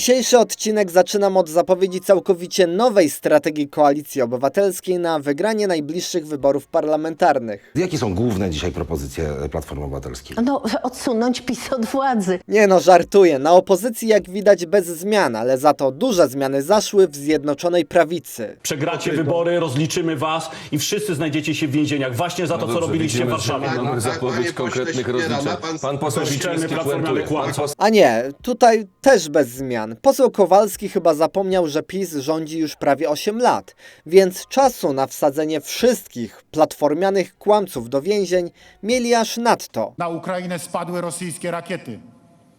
Dzisiejszy odcinek zaczynam od zapowiedzi całkowicie nowej strategii Koalicji Obywatelskiej na wygranie najbliższych wyborów parlamentarnych. Jakie są główne dzisiaj propozycje Platformy Obywatelskiej? No, odsunąć PiS od władzy. Nie no, żartuję. Na opozycji jak widać bez zmian, ale za to duże zmiany zaszły w Zjednoczonej Prawicy. Przegracie wybory, rozliczymy was i wszyscy znajdziecie się w więzieniach właśnie za to, co robiliście w Warszawie. Pan- Mamy Panie zapowiedź konkretnych rozliczeń. pan- Pan poseł platformiany puentuje. Pan kłamca. A nie, tutaj też bez zmian. Poseł Kowalski chyba zapomniał, że PiS rządzi już prawie 8 lat, więc czasu na wsadzenie wszystkich platformianych kłamców do więzień mieli aż nadto. Na Ukrainę spadły rosyjskie rakiety.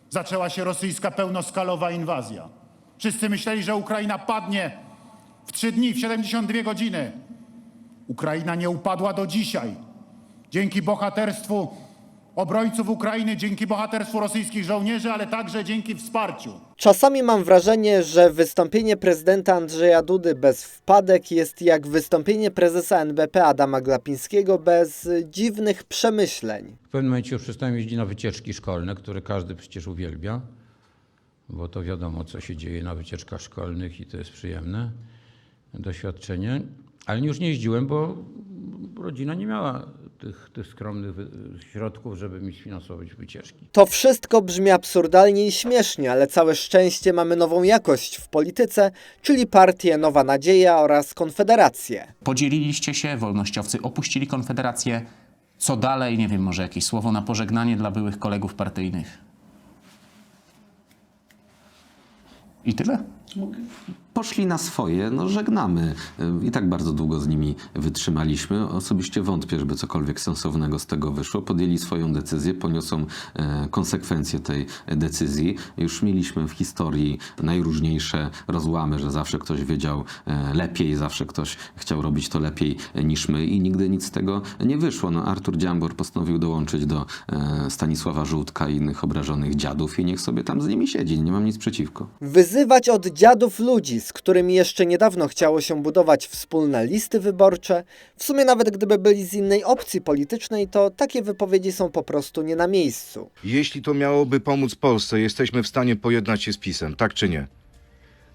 Zaczęła się rosyjska pełnoskalowa inwazja. Wszyscy myśleli, że Ukraina padnie w 3 dni, w 72 godziny. Ukraina nie upadła do dzisiaj. Dzięki bohaterstwu obrońców Ukrainy, dzięki bohaterstwu rosyjskich żołnierzy, ale także dzięki wsparciu Czasami mam wrażenie, że wystąpienie prezydenta Andrzeja Dudy bez wpadek jest jak wystąpienie prezesa NBP Adama Glapińskiego bez dziwnych przemyśleń. W pewnym momencie już przestałem jeździć na wycieczki szkolne, które każdy przecież uwielbia, bo to wiadomo, co się dzieje na wycieczkach szkolnych i to jest przyjemne doświadczenie. Ale już nie jeździłem, bo rodzina nie miała tych, tych skromnych wy- środków, żeby mi sfinansować wycieczki. To wszystko brzmi absurdalnie i śmiesznie, ale całe szczęście mamy nową jakość w polityce, czyli partię Nowa Nadzieja oraz Konfederację. Podzieliliście się, wolnościowcy opuścili Konfederację. Co dalej? Nie wiem, może jakieś słowo na pożegnanie dla byłych kolegów partyjnych. I tyle? Poszli na swoje, no żegnamy. I tak bardzo długo z nimi wytrzymaliśmy. Osobiście wątpię, żeby cokolwiek sensownego z tego wyszło. Podjęli swoją decyzję, poniosą e, konsekwencje tej decyzji. Już mieliśmy w historii najróżniejsze rozłamy, że zawsze ktoś wiedział e, lepiej, zawsze ktoś chciał robić to lepiej niż my i nigdy nic z tego nie wyszło. No, Artur Dziambor postanowił dołączyć do e, Stanisława Żółtka i innych obrażonych dziadów i niech sobie tam z nimi siedzi. Nie mam nic przeciwko. Wyzywać od dziadów ludzi, z którymi jeszcze niedawno chciało się budować wspólne listy wyborcze, w sumie nawet gdyby byli z innej opcji politycznej, to takie wypowiedzi są po prostu nie na miejscu. Jeśli to miałoby pomóc Polsce, jesteśmy w stanie pojednać się z PiSem, tak czy nie?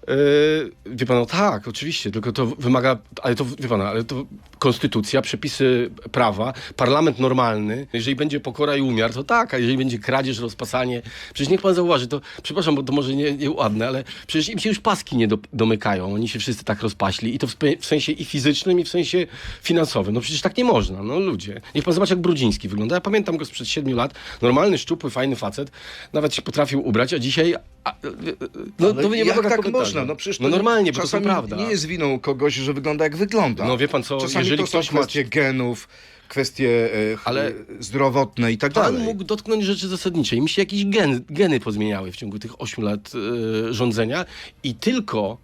Yy, wie pan, no tak, oczywiście, tylko to wymaga, ale to, wie pan, ale to konstytucja, przepisy prawa, parlament normalny, jeżeli będzie pokora i umiar, to tak, a jeżeli będzie kradzież, rozpasanie, przecież niech pan zauważy, to, przepraszam, bo to może nie, nie ładne, ale przecież im się już paski nie do, domykają, oni się wszyscy tak rozpaśli i to w, w sensie i fizycznym, i w sensie finansowym, no przecież tak nie można, no ludzie. Niech pan zobaczy, jak Brudziński wygląda, ja pamiętam go sprzed siedmiu lat, normalny, szczupły, fajny facet, nawet się potrafił ubrać, a dzisiaj, a, no, Ale to nie ma jak droga tak komentarza. można? No przecież to no normalnie, bo to czasami prawda. nie jest winą kogoś, że wygląda jak wygląda. No wie pan co, czasami jeżeli to są ktoś ma- kwestie genów, kwestie e, ch- Ale- zdrowotne i tak Pan dalej. mógł dotknąć rzeczy zasadniczej. Mi się jakieś gen, geny pozmieniały w ciągu tych 8 lat e, rządzenia i tylko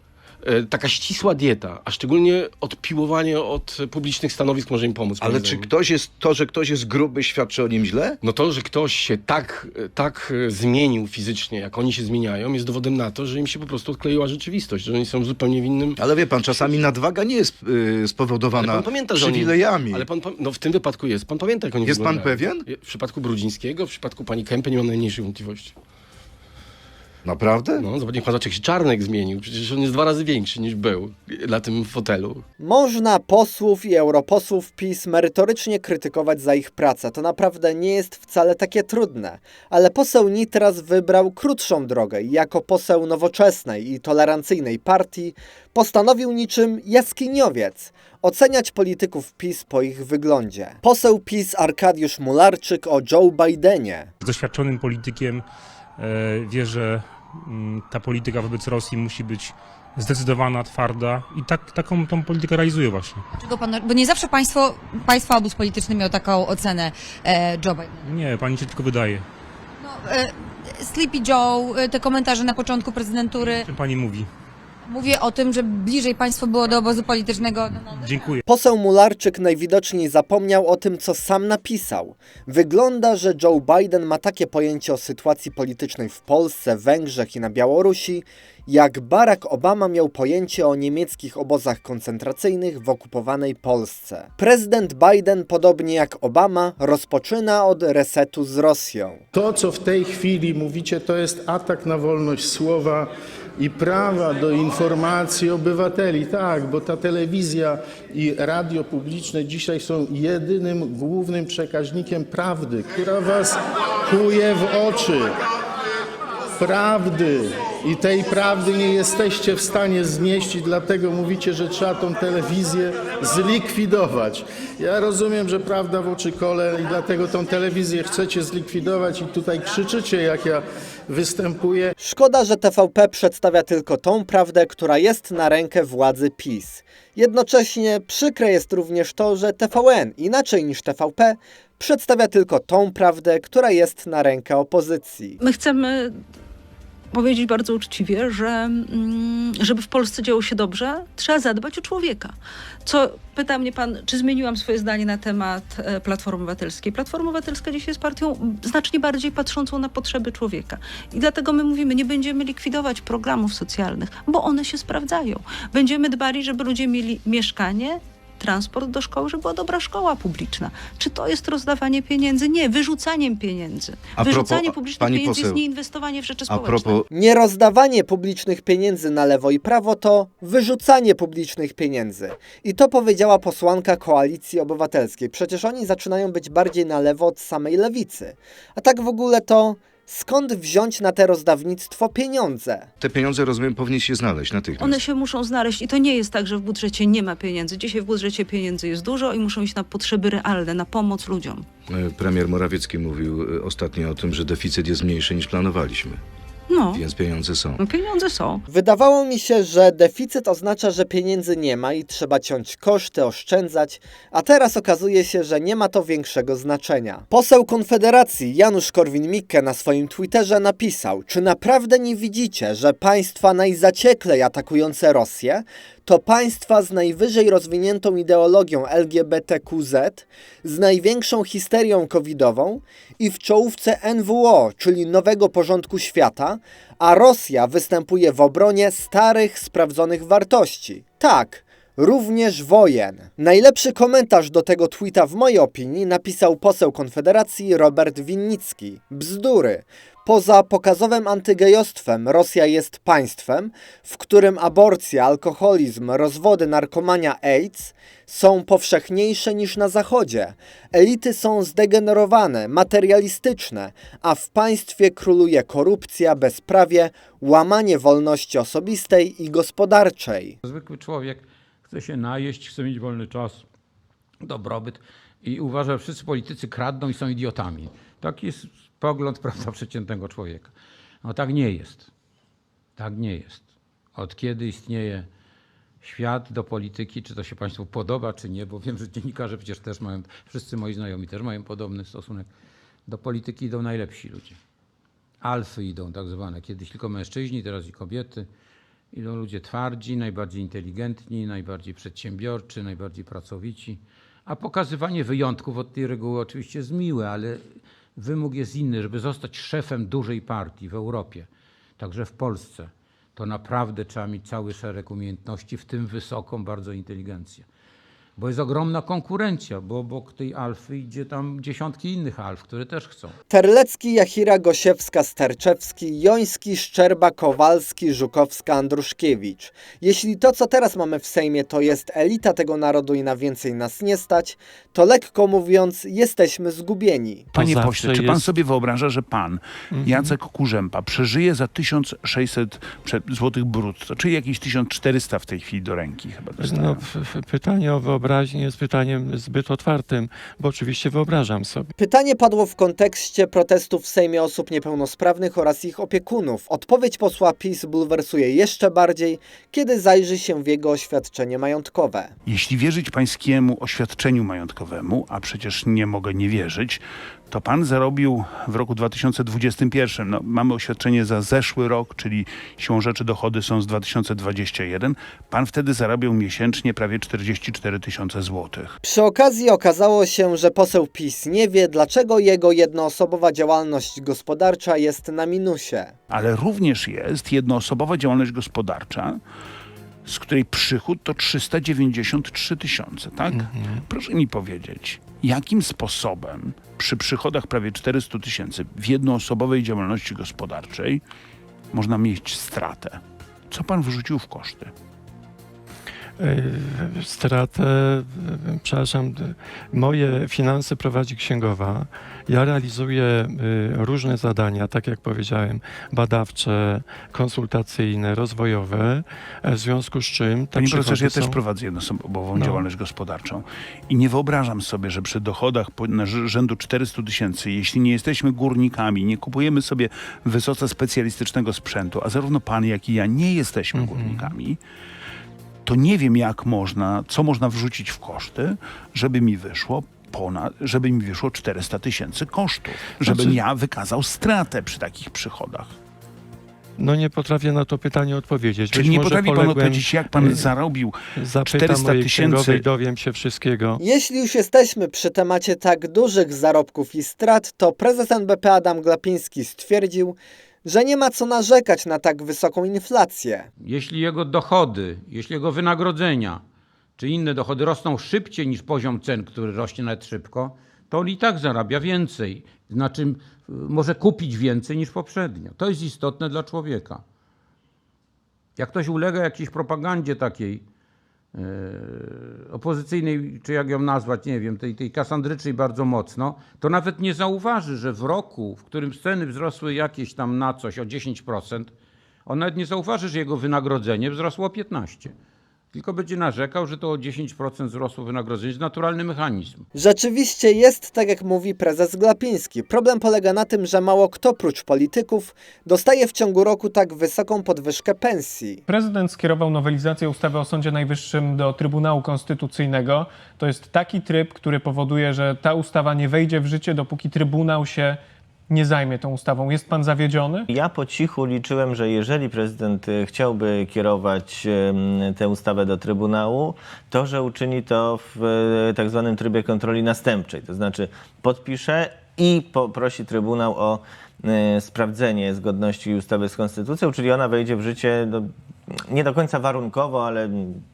taka ścisła dieta, a szczególnie odpiłowanie od publicznych stanowisk może im pomóc. Ale czy zdaniem. ktoś jest, to, że ktoś jest gruby, świadczy o nim źle? No to, że ktoś się tak, e, tak e, zmienił fizycznie, jak oni się zmieniają, jest dowodem na to, że im się po prostu odkleiła rzeczywistość, że oni są zupełnie w innym... Ale wie pan, czasami nadwaga nie jest y, Ale spowodowana pan pamięta, że oni... przywilejami. Ale pan, pa- no w tym wypadku jest. Pan pamięta, jak oni Jest pan wyglądają. pewien? W przypadku Brudzińskiego, w przypadku pani Kępy nie mam najmniejszych wątpliwości. Naprawdę? No, zobacz, niech pan zobaczy, jak się Czarnek zmienił. Przecież on jest dwa razy większy niż był na tym fotelu. Można posłów i europosłów PiS merytorycznie krytykować za ich pracę. To naprawdę nie jest wcale takie trudne. Ale poseł Nitras wybrał krótszą drogę i jako poseł nowoczesnej i tolerancyjnej partii postanowił niczym jaskiniowiec oceniać polityków PiS po ich wyglądzie. Poseł PiS Arkadiusz Mularczyk o Joe Bidenie. doświadczonym politykiem e, wie, że ta polityka wobec Rosji musi być zdecydowana, twarda i tak, taką tą politykę realizuje właśnie. Czego pan, bo nie zawsze państwo, państwa obóz polityczny miał taką ocenę e, Joe Bidena. Nie, pani się tylko wydaje. No, e, Sleepy Joe, e, te komentarze na początku prezydentury. O czym pani mówi? Mówię o tym, że bliżej państwo było do obozu politycznego. Dziękuję. Poseł Mularczyk najwidoczniej zapomniał o tym, co sam napisał. Wygląda, że Joe Biden ma takie pojęcie o sytuacji politycznej w Polsce, Węgrzech i na Białorusi, jak Barack Obama miał pojęcie o niemieckich obozach koncentracyjnych w okupowanej Polsce. Prezydent Biden, podobnie jak Obama, rozpoczyna od resetu z Rosją. To, co w tej chwili mówicie, to jest atak na wolność słowa i prawa do informacji obywateli. Tak, bo ta telewizja i radio publiczne dzisiaj są jedynym głównym przekaźnikiem prawdy, która was kuje w oczy. Prawdy. I tej prawdy nie jesteście w stanie znieść i dlatego mówicie, że trzeba tą telewizję zlikwidować. Ja rozumiem, że prawda w oczy kole i dlatego tą telewizję chcecie zlikwidować i tutaj krzyczycie, jak ja występuję. Szkoda, że TVP przedstawia tylko tą prawdę, która jest na rękę władzy PiS. Jednocześnie przykre jest również to, że TVN, inaczej niż TVP, przedstawia tylko tą prawdę, która jest na rękę opozycji. My chcemy powiedzieć bardzo uczciwie, że mm, żeby w Polsce działo się dobrze, trzeba zadbać o człowieka. Co pyta mnie pan, czy zmieniłam swoje zdanie na temat e, Platformy Obywatelskiej. Platforma Obywatelska dzisiaj jest partią znacznie bardziej patrzącą na potrzeby człowieka. I dlatego my mówimy, nie będziemy likwidować programów socjalnych, bo one się sprawdzają. Będziemy dbali, żeby ludzie mieli mieszkanie, transport do szkoły, żeby była dobra szkoła publiczna. Czy to jest rozdawanie pieniędzy? Nie, wyrzucaniem pieniędzy. A Wyrzucanie propos- publicznych pieniędzy poseł, jest nieinwestowanie w rzeczy A społeczne. propos Nierozdawanie publicznych pieniędzy na lewo i prawo to wyrzucanie publicznych pieniędzy. I to powiedziała posłanka Koalicji Obywatelskiej. Przecież oni zaczynają być bardziej na lewo od samej lewicy. A tak w ogóle to skąd wziąć na te rozdawnictwo pieniądze? te pieniądze, rozumiem, powinien się znaleźć natychmiast. One się muszą znaleźć i to nie jest tak, że w budżecie nie ma pieniędzy. Dzisiaj w budżecie pieniędzy jest dużo i muszą iść na potrzeby realne, na pomoc ludziom. E, Premier Morawiecki mówił e, ostatnio o tym, że deficyt jest mniejszy niż planowaliśmy, No, więc pieniądze są. no pieniądze są. Wydawało mi się, że deficyt oznacza, że pieniędzy nie ma i trzeba ciąć koszty, oszczędzać, a teraz okazuje się, że nie ma to większego znaczenia. Poseł Konfederacji Janusz Korwin-Mikke na swoim Twitterze napisał: Czy naprawdę nie widzicie, że państwa najzacieklej atakujące Rosję to państwa z najwyżej rozwiniętą ideologią LGBTQZ, z największą histerią covidową i w czołówce NWO, czyli nowego porządku świata, a Rosja występuje w obronie starych, sprawdzonych wartości. Tak, również wojen. Najlepszy komentarz do tego tweeta w mojej opinii napisał poseł Konfederacji Robert Winnicki. Bzdury. Poza pokazowym antygejostwem Rosja jest państwem, w którym aborcja, alkoholizm, rozwody, narkomania, AIDS są powszechniejsze niż na Zachodzie. Elity są zdegenerowane, materialistyczne, a w państwie króluje korupcja, bezprawie, łamanie wolności osobistej i gospodarczej. Zwykły człowiek chce się najeść, chce mieć wolny czas, dobrobyt i uważa, że wszyscy politycy kradną i są idiotami. Taki jest pogląd prawda, przeciętnego człowieka. No tak nie jest. Tak nie jest. Od kiedy istnieje świat do polityki, czy to się Państwu podoba, czy nie, bo wiem, że dziennikarze przecież też mają, wszyscy moi znajomi też mają podobny stosunek. Do polityki idą najlepsi ludzie. Alfy idą tak zwane, kiedyś tylko mężczyźni, teraz i kobiety. Idą ludzie twardzi, najbardziej inteligentni, najbardziej przedsiębiorczy, najbardziej pracowici. A pokazywanie wyjątków od tej reguły oczywiście jest miłe, ale wymóg jest inny, żeby zostać szefem dużej partii w Europie, także w Polsce. To naprawdę trzeba mieć cały szereg umiejętności, w tym wysoką bardzo inteligencję. Bo jest ogromna konkurencja, bo obok tej alfy idzie tam dziesiątki innych alf, które też chcą. Terlecki, Jachira, Gosiewska, Sterczewski, Joński, Szczerba, Kowalski, Żukowska, Andruszkiewicz. Jeśli to, co teraz mamy w Sejmie, to jest elita tego narodu i na więcej nas nie stać, to lekko mówiąc, jesteśmy zgubieni. Panie zawsze pośle, czy pan jest- sobie wyobraża, że pan, Jacek Kurzępa, przeżyje za 1600 prze- złotych brutto, czy jakieś 1400 w tej chwili do ręki chyba dostają? No, p- p- pytanie o wyobraźnię jest pytaniem zbyt otwartym, bo oczywiście wyobrażam sobie. Pytanie padło w kontekście protestów w Sejmie osób niepełnosprawnych oraz ich opiekunów. Odpowiedź posła PiS bulwersuje jeszcze bardziej, kiedy zajrzy się w jego oświadczenie majątkowe. Jeśli wierzyć pańskiemu oświadczeniu majątkowemu, a przecież nie mogę nie wierzyć, to pan zarobił w roku 2021, no, mamy oświadczenie za zeszły rok, czyli siłą rzeczy dochody są z 2021, pan wtedy zarabiał miesięcznie prawie 44 tysiące złotych. Przy okazji okazało się, że poseł PiS nie wie, dlaczego jego jednoosobowa działalność gospodarcza jest na minusie. Ale również jest jednoosobowa działalność gospodarcza, z której przychód to 393 tysiące, tak? Proszę mi powiedzieć, jakim sposobem przy przychodach prawie 400 tysięcy w jednoosobowej działalności gospodarczej można mieć stratę? Co pan wyrzucił w koszty? Y, Stratę, y, przepraszam, moje finanse prowadzi księgowa. Ja realizuję y, różne zadania, tak jak powiedziałem, badawcze, konsultacyjne, rozwojowe, e, w związku z czym Panie profesorze, ja też prowadzę jednoosobową No. działalność gospodarczą i nie wyobrażam sobie, że przy dochodach rzędu 400 tysięcy, jeśli nie jesteśmy górnikami, nie kupujemy sobie wysoce specjalistycznego sprzętu, a zarówno pan, jak i ja nie jesteśmy Mhm. górnikami, to nie wiem, jak można, co można wrzucić w koszty, żeby mi wyszło ponad, żeby mi wyszło 400 tysięcy kosztów, żebym Znaczy- ja wykazał stratę przy takich przychodach. No nie potrafię na to pytanie odpowiedzieć. Czyli Być nie potrafi pan poległem- odpowiedzieć, jak pan y, zarobił Zapytam 400 mojej tysięcy dowiem się wszystkiego. Jeśli już jesteśmy przy temacie tak dużych zarobków i strat, to prezes NBP Adam Glapiński stwierdził, że nie ma co narzekać na tak wysoką inflację. Jeśli jego dochody, jeśli jego wynagrodzenia czy inne dochody rosną szybciej niż poziom cen, który rośnie nawet szybko, to on i tak zarabia więcej. Znaczy może kupić więcej niż poprzednio. To jest istotne dla człowieka. Jak ktoś ulega jakiejś propagandzie takiej opozycyjnej, czy jak ją nazwać, nie wiem, tej, tej kasandrycznej bardzo mocno, to nawet nie zauważy, że w roku, w którym ceny wzrosły jakieś tam na coś o 10%, on nawet nie zauważy, że jego wynagrodzenie wzrosło o 15%. Tylko będzie narzekał, że to o 10% wzrosło wynagrodzenie. To jest naturalny mechanizm. Rzeczywiście jest tak, jak mówi prezes Glapiński. Problem polega na tym, że mało kto prócz polityków dostaje w ciągu roku tak wysoką podwyżkę pensji. Prezydent skierował nowelizację ustawy o Sądzie Najwyższym do Trybunału Konstytucyjnego. To jest taki tryb, który powoduje, że ta ustawa nie wejdzie w życie, dopóki Trybunał się nie zajmie tą ustawą. Jest pan zawiedziony? Ja po cichu liczyłem, że jeżeli prezydent y, chciałby kierować tę ustawę do Trybunału, to że uczyni to w e, tak zwanym trybie kontroli następczej. To znaczy podpisze i poprosi Trybunał o e, sprawdzenie zgodności ustawy z Konstytucją, czyli ona wejdzie w życie no, nie do końca warunkowo, ale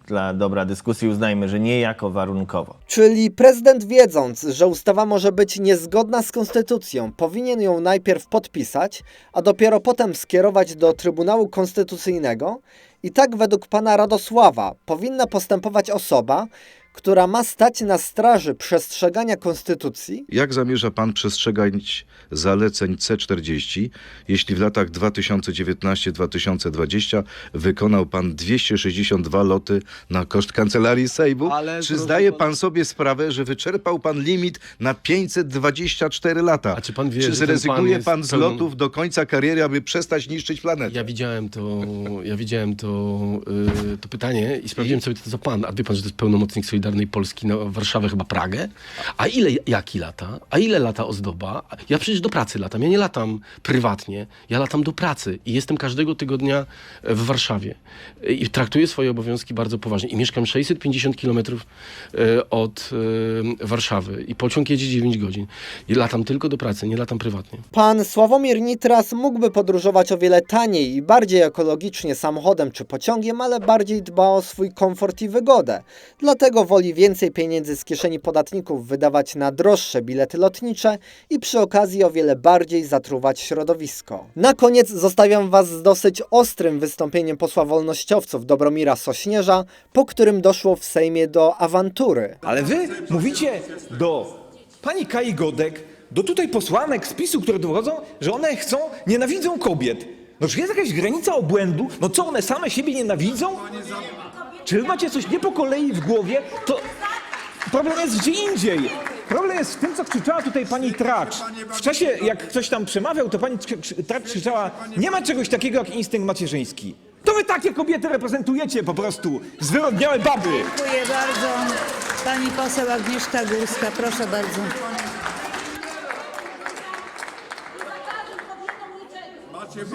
dla dobra dyskusji uznajmy, że niejako warunkowo. Czyli prezydent wiedząc, że ustawa może być niezgodna z konstytucją, powinien ją najpierw podpisać, a dopiero potem skierować do Trybunału Konstytucyjnego? I tak według pana Radosława powinna postępować osoba, która ma stać na straży przestrzegania konstytucji? Jak zamierza pan przestrzegać zaleceń C40, jeśli w latach 2019-2020 wykonał pan 262 loty na koszt kancelarii Sejmu? Ale Czy proszę zdaje pana- pan sobie sprawę, że wyczerpał pan limit na 524 lata? A czy pan wie, czy że ten pan zrezygnuje jest pan z pełną- lotów do końca kariery, aby przestać niszczyć planetę? Ja widziałem to, ja widziałem to, y, to pytanie i sprawdziłem sobie, co to pan. A wie pan, że to jest pełnomocnik Solidarnej Polski na Warszawę, chyba Pragę? A ile, jaki lata? A ile lata ozdoba? Ja przecież do pracy latam. Ja nie latam prywatnie. Ja latam do pracy i jestem każdego tygodnia w Warszawie. I traktuję swoje obowiązki bardzo poważnie. I mieszkam 650 kilometrów e, od e, Warszawy. I pociąg jedzie 9 godzin. I latam tylko do pracy, nie latam prywatnie. Pan Sławomir Nitras mógłby podróżować o wiele taniej i bardziej ekologicznie samochodem czy pociągiem, ale bardziej dba o swój komfort i wygodę. Dlatego woli więcej pieniędzy z kieszeni podatników wydawać na droższe bilety lotnicze i przy okazji o wiele bardziej zatruwać środowisko. Na koniec zostawiam Was z dosyć ostrym wystąpieniem posła wolnościowców Dobromira Sośnierza, po którym doszło w Sejmie do awantury. Ale wy mówicie do pani Kai Godek, do tutaj posłanek z PiSu, które dowodzą, że one chcą, nienawidzą kobiet. No czy jest jakaś granica obłędu? No co, one same siebie nienawidzą? Czy wy macie coś nie po kolei w głowie? To problem jest gdzie indziej. Problem jest w tym, co krzyczała tutaj pani Tracz. W czasie, jak ktoś tam przemawiał, to pani Tr- Tr- Tracz krzyczała, nie ma czegoś takiego jak instynkt macierzyński. To wy takie kobiety reprezentujecie po prostu, zwyrodniałe baby. Dziękuję bardzo. Pani poseł Agnieszka Górska, proszę bardzo. Macie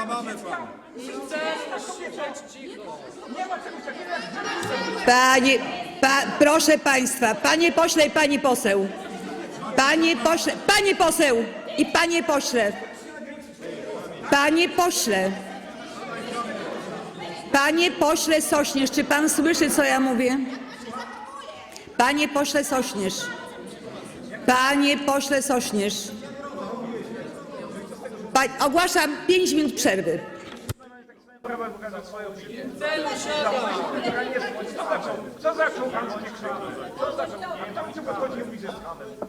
piękną zabawę pan. Panie, pa, proszę Państwa, Panie pośle i Pani poseł. Panie pośle, Panie poseł i Panie pośle. Panie pośle. Panie pośle Sośnierz, czy Pan słyszy, co ja mówię? Panie pośle Sośnierz. Panie pośle Sośnierz. Ogłaszam 5 minut przerwy. Co zaczął pan mnie krzywdzić? Co zaczął? Co podchodzi i mówi, że jest.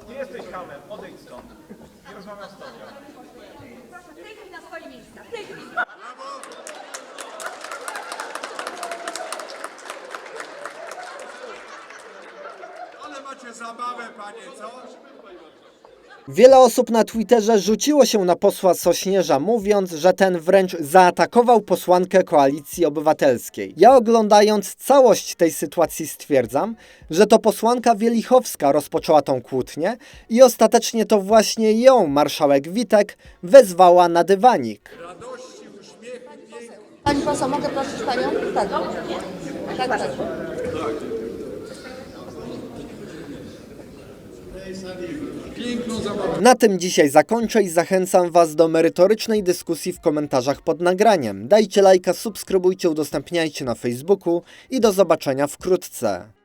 Nie jesteś hamem, odejdź stąd. Nie rozmawiam z tobą. Ale macie zabawę panie, co? Wiele osób na Twitterze rzuciło się na posła Sośnierza, mówiąc, że ten wręcz zaatakował posłankę Koalicji Obywatelskiej. Ja oglądając całość tej sytuacji stwierdzam, że to posłanka Wielichowska rozpoczęła tą kłótnię i ostatecznie to właśnie ją marszałek Witek wezwała na dywanik. Pani poseł, mogę prosić Panią? Tak. Tak, tak. Na tym dzisiaj zakończę i zachęcam Was do merytorycznej dyskusji w komentarzach pod nagraniem. Dajcie lajka, subskrybujcie, udostępniajcie na Facebooku i do zobaczenia wkrótce.